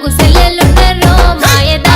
నాకు సెల్లెలుండరు మాయద